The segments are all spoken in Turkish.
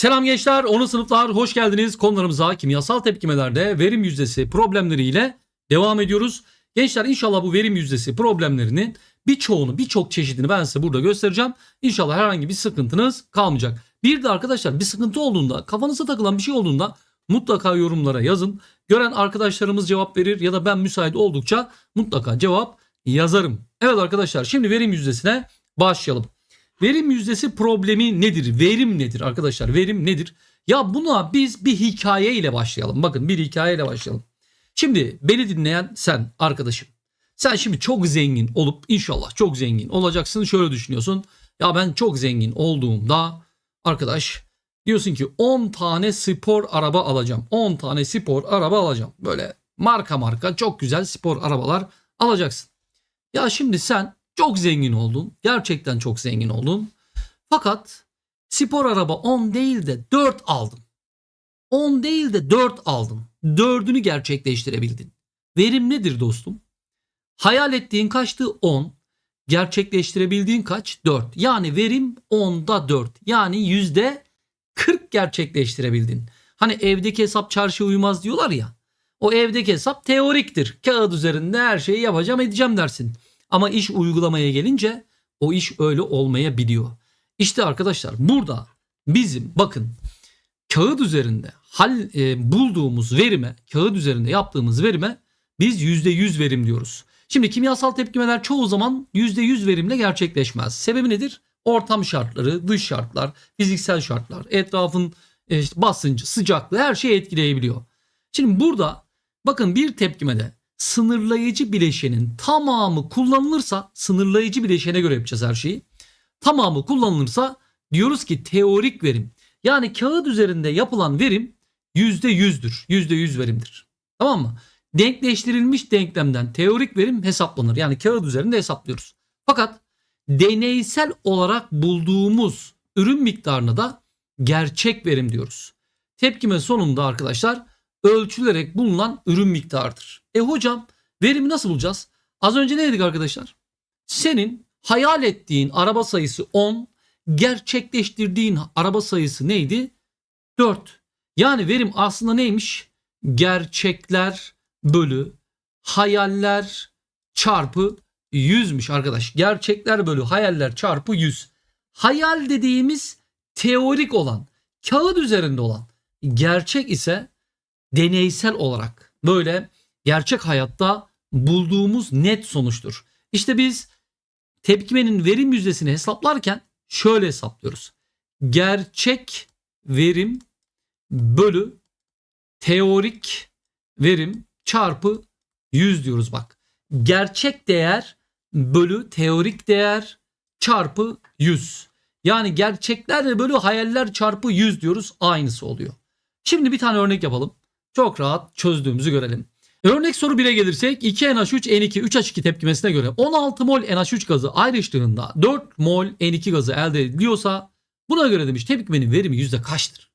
Selam gençler, 10. sınıflar hoş geldiniz. Konularımıza kimyasal tepkimelerde verim yüzdesi problemleriyle devam ediyoruz. Gençler inşallah bu verim yüzdesi problemlerinin birçoğunu, birçok çeşidini ben size burada göstereceğim. İnşallah herhangi bir sıkıntınız kalmayacak. Bir de arkadaşlar bir sıkıntı olduğunda, kafanıza takılan bir şey olduğunda mutlaka yorumlara yazın. Gören arkadaşlarımız cevap verir ya da ben müsait oldukça mutlaka cevap yazarım. Evet arkadaşlar şimdi verim yüzdesine başlayalım. Verim yüzdesi problemi nedir? Verim nedir arkadaşlar? Verim nedir? Ya buna biz bir hikaye ile başlayalım. Bakın bir hikaye ile başlayalım. Şimdi beni dinleyen sen arkadaşım. Sen şimdi çok zengin olup inşallah çok zengin olacaksın. Şöyle düşünüyorsun. Ya ben çok zengin olduğumda arkadaş diyorsun ki 10 tane spor araba alacağım. 10 tane spor araba alacağım. Böyle marka marka çok güzel spor arabalar alacaksın. Ya şimdi sen çok zengin oldun. Gerçekten çok zengin oldun. Fakat spor araba 10 değil de 4 aldın. 10 değil de 4 aldın. 4'ünü gerçekleştirebildin. Verim nedir dostum? Hayal ettiğin kaçtı? 10. Gerçekleştirebildiğin kaç? 4. Yani verim 10'da 4. Yani yüzde 40 gerçekleştirebildin. Hani evdeki hesap çarşı uymaz diyorlar ya. O evdeki hesap teoriktir. Kağıt üzerinde her şeyi yapacağım edeceğim dersin. Ama iş uygulamaya gelince o iş öyle olmayabiliyor. İşte arkadaşlar burada bizim bakın kağıt üzerinde hal e, bulduğumuz verime, kağıt üzerinde yaptığımız verime biz %100 verim diyoruz. Şimdi kimyasal tepkimeler çoğu zaman %100 verimle gerçekleşmez. Sebebi nedir? Ortam şartları, dış şartlar, fiziksel şartlar, etrafın işte basıncı, sıcaklığı her şeyi etkileyebiliyor. Şimdi burada bakın bir tepkimede sınırlayıcı bileşenin tamamı kullanılırsa sınırlayıcı bileşene göre yapacağız her şeyi. Tamamı kullanılırsa diyoruz ki teorik verim. Yani kağıt üzerinde yapılan verim %100'dür. %100 verimdir. Tamam mı? Denkleştirilmiş denklemden teorik verim hesaplanır. Yani kağıt üzerinde hesaplıyoruz. Fakat deneysel olarak bulduğumuz ürün miktarına da gerçek verim diyoruz. Tepkime sonunda arkadaşlar ölçülerek bulunan ürün miktarıdır. E hocam verimi nasıl bulacağız? Az önce ne dedik arkadaşlar? Senin hayal ettiğin araba sayısı 10, gerçekleştirdiğin araba sayısı neydi? 4. Yani verim aslında neymiş? Gerçekler bölü hayaller çarpı 100'müş arkadaş. Gerçekler bölü hayaller çarpı 100. Hayal dediğimiz teorik olan, kağıt üzerinde olan, gerçek ise deneysel olarak böyle gerçek hayatta bulduğumuz net sonuçtur. İşte biz tepkimenin verim yüzdesini hesaplarken şöyle hesaplıyoruz. Gerçek verim bölü teorik verim çarpı 100 diyoruz bak. Gerçek değer bölü teorik değer çarpı 100. Yani gerçekler bölü hayaller çarpı 100 diyoruz. Aynısı oluyor. Şimdi bir tane örnek yapalım. Çok rahat çözdüğümüzü görelim. Örnek soru 1'e gelirsek 2NH3N2 3H2 tepkimesine göre 16 mol NH3 gazı ayrıştığında 4 mol N2 gazı elde ediliyorsa buna göre demiş tepkimenin verimi yüzde kaçtır?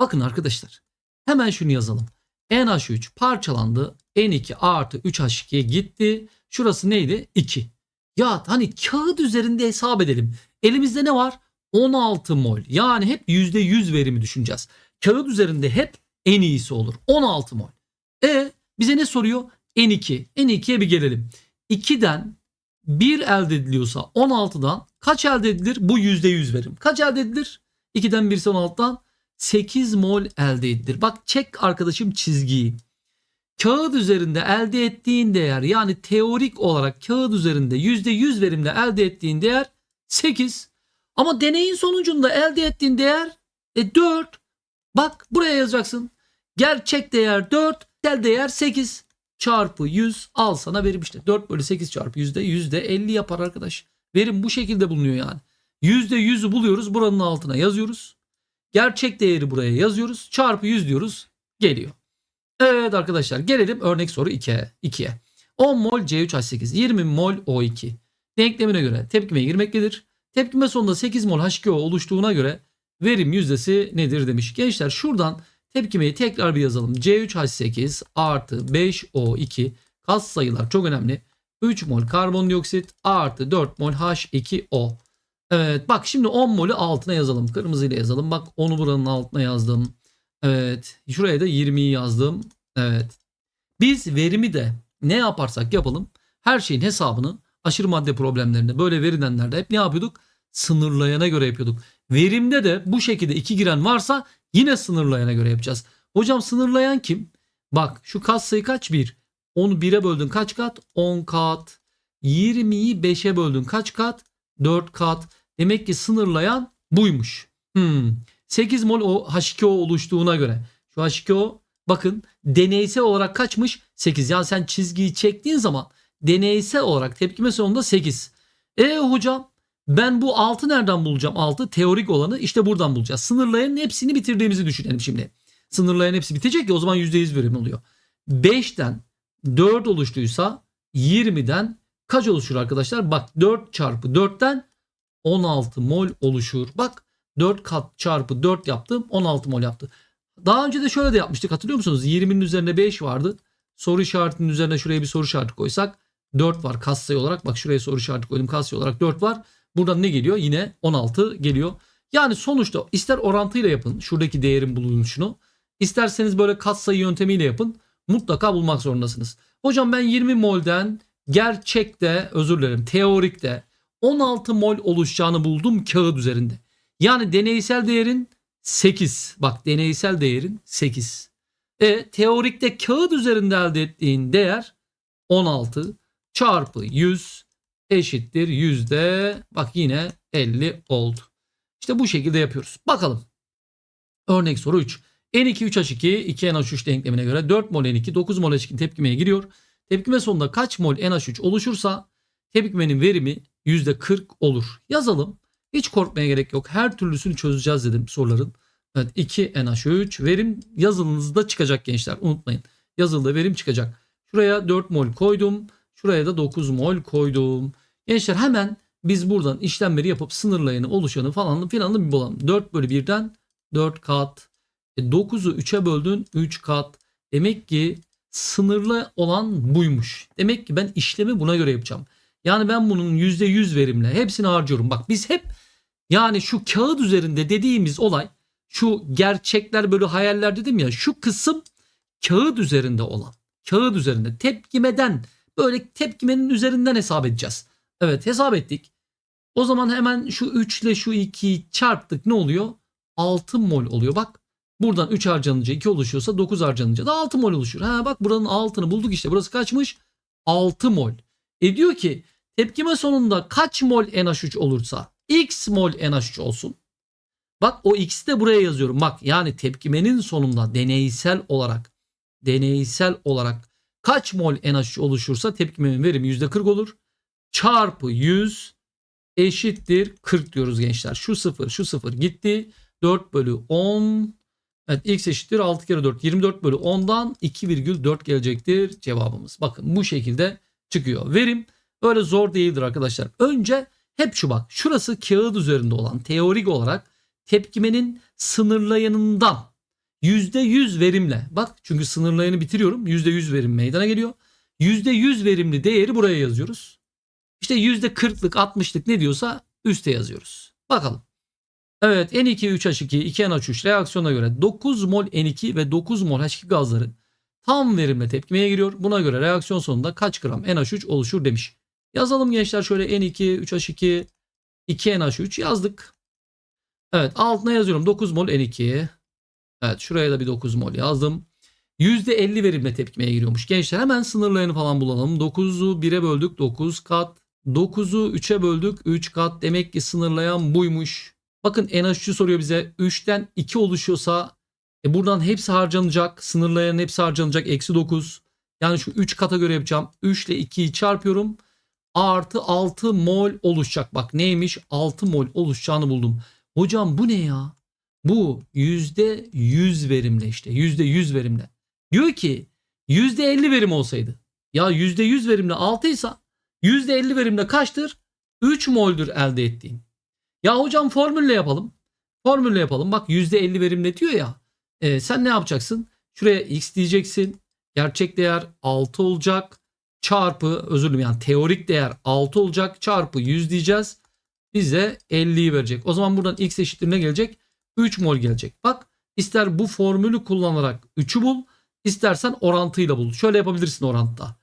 Bakın arkadaşlar hemen şunu yazalım. NH3 parçalandı. N2 artı 3H2'ye gitti. Şurası neydi? 2. Ya hani kağıt üzerinde hesap edelim. Elimizde ne var? 16 mol. Yani hep %100 verimi düşüneceğiz. Kağıt üzerinde hep en iyisi olur. 16 mol. E bize ne soruyor? N2. N2'ye bir gelelim. 2'den 1 elde ediliyorsa 16'dan kaç elde edilir? Bu %100 verim. Kaç elde edilir? 2'den 1 ise 16'dan 8 mol elde edilir. Bak çek arkadaşım çizgiyi. Kağıt üzerinde elde ettiğin değer yani teorik olarak kağıt üzerinde %100 verimle elde ettiğin değer 8. Ama deneyin sonucunda elde ettiğin değer e 4. Bak buraya yazacaksın. Gerçek değer 4, tel değer 8 çarpı 100 al sana verim işte. 4 bölü 8 çarpı yüzde yüzde 50 yapar arkadaş. Verim bu şekilde bulunuyor yani. Yüzde yüzü buluyoruz buranın altına yazıyoruz. Gerçek değeri buraya yazıyoruz. Çarpı 100 diyoruz. Geliyor. Evet arkadaşlar gelelim örnek soru 2'ye. 2'ye. 10 mol C3H8, 20 mol O2. Denklemine göre tepkime girmektedir. Tepkime sonunda 8 mol H2O oluştuğuna göre verim yüzdesi nedir demiş. Gençler şuradan tepkimeyi tekrar bir yazalım. C3H8 artı 5O2 kas sayılar çok önemli. 3 mol karbondioksit artı 4 mol H2O. Evet bak şimdi 10 molü altına yazalım. Kırmızıyla yazalım. Bak 10'u buranın altına yazdım. Evet. Şuraya da 20'yi yazdım. Evet. Biz verimi de ne yaparsak yapalım her şeyin hesabını aşırı madde problemlerinde böyle verilenlerde hep ne yapıyorduk? Sınırlayana göre yapıyorduk. Verimde de bu şekilde iki giren varsa yine sınırlayana göre yapacağız. Hocam sınırlayan kim? Bak şu kat sayı kaç? 1. Onu 1'e böldün kaç kat? 10 kat. 20'yi 5'e böldün kaç kat? 4 kat. Demek ki sınırlayan buymuş. Hmm. 8 mol o H2O oluştuğuna göre. Şu H2O bakın deneysel olarak kaçmış? 8. Yani sen çizgiyi çektiğin zaman deneysel olarak tepkime sonunda 8. E hocam ben bu 6 nereden bulacağım? 6 teorik olanı işte buradan bulacağız. Sınırlayanın hepsini bitirdiğimizi düşünelim şimdi. Sınırlayan hepsi bitecek ya o zaman %100 verim oluyor. 5'ten 4 oluştuysa 20'den kaç oluşur arkadaşlar? Bak 4 çarpı 4'ten 16 mol oluşur. Bak 4 kat çarpı 4 yaptım 16 mol yaptı. Daha önce de şöyle de yapmıştık hatırlıyor musunuz? 20'nin üzerine 5 vardı. Soru işaretinin üzerine şuraya bir soru işareti koysak 4 var katsayı olarak. Bak şuraya soru işareti koydum katsayı olarak 4 var. Buradan ne geliyor? Yine 16 geliyor. Yani sonuçta ister orantıyla yapın şuradaki değerin bulunuşunu. isterseniz böyle katsayı yöntemiyle yapın. Mutlaka bulmak zorundasınız. Hocam ben 20 molden gerçekte özür dilerim teorikte 16 mol oluşacağını buldum kağıt üzerinde. Yani deneysel değerin 8. Bak deneysel değerin 8. E teorikte kağıt üzerinde elde ettiğin değer 16 çarpı 100 eşittir yüzde bak yine 50 oldu. İşte bu şekilde yapıyoruz. Bakalım. Örnek soru 3. N2 3H2 2NH3 denklemine göre 4 mol N2 9 mol H2 tepkimeye giriyor. Tepkime sonunda kaç mol NH3 oluşursa tepkimenin verimi %40 olur. Yazalım. Hiç korkmaya gerek yok. Her türlüsünü çözeceğiz dedim soruların. Evet 2 NH3 verim yazılınızda çıkacak gençler. Unutmayın. Yazılıda verim çıkacak. Şuraya 4 mol koydum. Şuraya da 9 mol koydum. Gençler hemen biz buradan işlemleri yapıp sınırlayanı oluşanı falan filanı bir bulalım. 4 bölü 1'den 4 kat. E 9'u 3'e böldün 3 kat. Demek ki sınırlı olan buymuş. Demek ki ben işlemi buna göre yapacağım. Yani ben bunun %100 verimle hepsini harcıyorum. Bak biz hep yani şu kağıt üzerinde dediğimiz olay şu gerçekler böyle hayaller dedim ya şu kısım kağıt üzerinde olan. Kağıt üzerinde tepkimeden böyle tepkimenin üzerinden hesap edeceğiz. Evet hesap ettik. O zaman hemen şu 3 ile şu 2'yi çarptık ne oluyor? 6 mol oluyor bak. Buradan 3 harcanınca 2 oluşuyorsa 9 harcanınca da 6 mol oluşur. Ha bak buranın altını bulduk işte. Burası kaçmış? 6 mol. E diyor ki tepkime sonunda kaç mol NH3 olursa x mol NH3 olsun. Bak o x'i de buraya yazıyorum. Bak yani tepkimenin sonunda deneysel olarak deneysel olarak kaç mol NH3 oluşursa tepkimenin verimi %40 olur. Çarpı 100 eşittir 40 diyoruz gençler. Şu sıfır şu sıfır gitti. 4 bölü 10 Evet x eşittir 6 kere 4 24 bölü 10'dan 2,4 gelecektir cevabımız. Bakın bu şekilde çıkıyor. Verim öyle zor değildir arkadaşlar. Önce hep şu bak şurası kağıt üzerinde olan teorik olarak tepkimenin sınırlayanından %100 verimle bak çünkü sınırlayanı bitiriyorum %100 verim meydana geliyor. %100 verimli değeri buraya yazıyoruz. İşte %40'lık 60'lık ne diyorsa üste yazıyoruz. Bakalım. Evet N2 3H2 2NH3 reaksiyona göre 9 mol N2 ve 9 mol H2 gazları tam verimle tepkimeye giriyor. Buna göre reaksiyon sonunda kaç gram NH3 oluşur demiş. Yazalım gençler şöyle N2 3H2 2NH3 yazdık. Evet altına yazıyorum 9 mol N2. Evet şuraya da bir 9 mol yazdım. %50 verimle tepkimeye giriyormuş. Gençler hemen sınırlarını falan bulalım. 9'u 1'e böldük 9 kat. 9'u 3'e böldük 3 kat. Demek ki sınırlayan buymuş. Bakın NH3 soruyor bize 3'ten 2 oluşuyorsa e buradan hepsi harcanacak. Sınırlayan hepsi harcanacak. Eksi 9. Yani şu 3 kata göre yapacağım. 3 ile 2'yi çarpıyorum. Artı 6 mol oluşacak. Bak neymiş? 6 mol oluşacağını buldum. Hocam bu ne ya? Bu %100 verimle işte. %100 verimle. Diyor ki %50 verim olsaydı. Ya %100 verimle 6 ise %50 verimle kaçtır? 3 moldür elde ettiğin. Ya hocam formülle yapalım. Formülle yapalım. Bak %50 verimle diyor ya. E, sen ne yapacaksın? Şuraya x diyeceksin. Gerçek değer 6 olacak. Çarpı özür dilerim yani teorik değer 6 olacak. Çarpı 100 diyeceğiz. bize 50'yi verecek. O zaman buradan x eşittir ne gelecek? 3 mol gelecek. Bak ister bu formülü kullanarak 3'ü bul istersen orantıyla bul. Şöyle yapabilirsin orantta.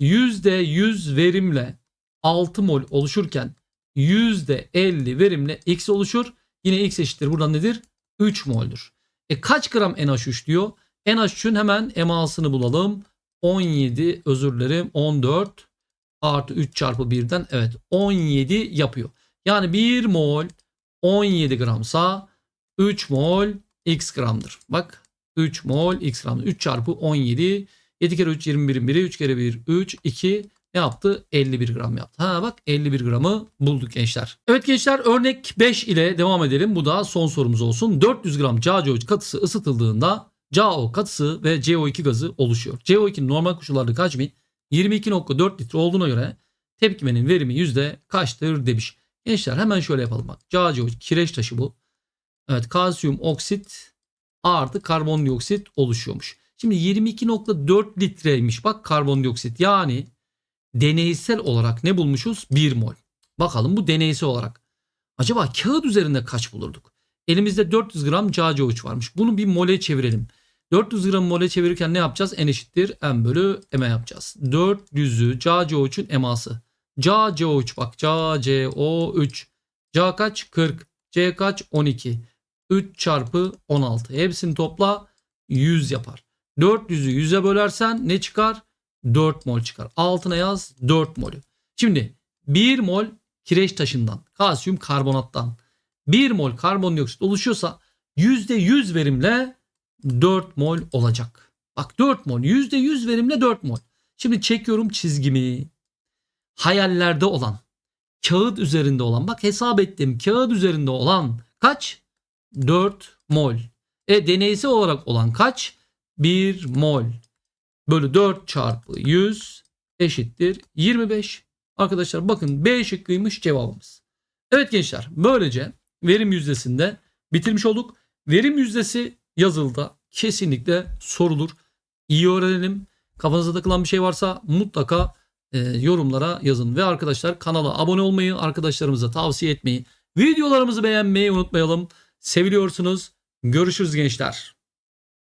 %100 verimle 6 mol oluşurken %50 verimle x oluşur. Yine x eşittir buradan nedir? 3 mol'dur. E kaç gram NH3 diyor? NH3'ün hemen emasını bulalım. 17 özür dilerim 14 artı 3 çarpı 1'den evet 17 yapıyor. Yani 1 mol 17 gramsa 3 mol x gramdır. Bak 3 mol x gramdır. 3 çarpı 17 7 kere 3 21'in biri 3 kere 1 3 2 ne yaptı? 51 gram yaptı. Ha bak 51 gramı bulduk gençler. Evet gençler örnek 5 ile devam edelim. Bu da son sorumuz olsun. 400 gram CaCO katısı ısıtıldığında CaO katısı ve CO2 gazı oluşuyor. CO2'nin normal koşullarda hacmi 22.4 litre olduğuna göre tepkimenin verimi yüzde kaçtır demiş. Gençler hemen şöyle yapalım bak. CaCO kireç taşı bu. Evet kalsiyum oksit artı karbondioksit oluşuyormuş. Şimdi 22.4 litreymiş bak karbondioksit. Yani deneysel olarak ne bulmuşuz? 1 mol. Bakalım bu deneysel olarak. Acaba kağıt üzerinde kaç bulurduk? Elimizde 400 gram CaCO3 varmış. Bunu bir mole çevirelim. 400 gram mole çevirirken ne yapacağız? N eşittir M bölü M yapacağız. 400'ü CaCO3'ün eması. CaCO3 bak CaCO3. C kaç? 40. C kaç? 12. 3 çarpı 16. Hepsini topla 100 yapar. 400'ü 100'e bölersen ne çıkar? 4 mol çıkar. Altına yaz 4 molü. Şimdi 1 mol kireç taşından, kalsiyum karbonattan 1 mol karbondioksit oluşuyorsa %100 verimle 4 mol olacak. Bak 4 mol %100 verimle 4 mol. Şimdi çekiyorum çizgimi. Hayallerde olan, kağıt üzerinde olan bak hesap ettim kağıt üzerinde olan kaç? 4 mol. E deneysel olarak olan kaç? 1 mol. Bölü 4 çarpı 100 eşittir 25. Arkadaşlar bakın B şıkkıymış cevabımız. Evet gençler böylece verim yüzdesinde bitirmiş olduk. Verim yüzdesi yazılda kesinlikle sorulur. İyi öğrenelim. Kafanıza takılan bir şey varsa mutlaka e, yorumlara yazın. Ve arkadaşlar kanala abone olmayı, arkadaşlarımıza tavsiye etmeyi, videolarımızı beğenmeyi unutmayalım. Seviliyorsunuz. Görüşürüz gençler.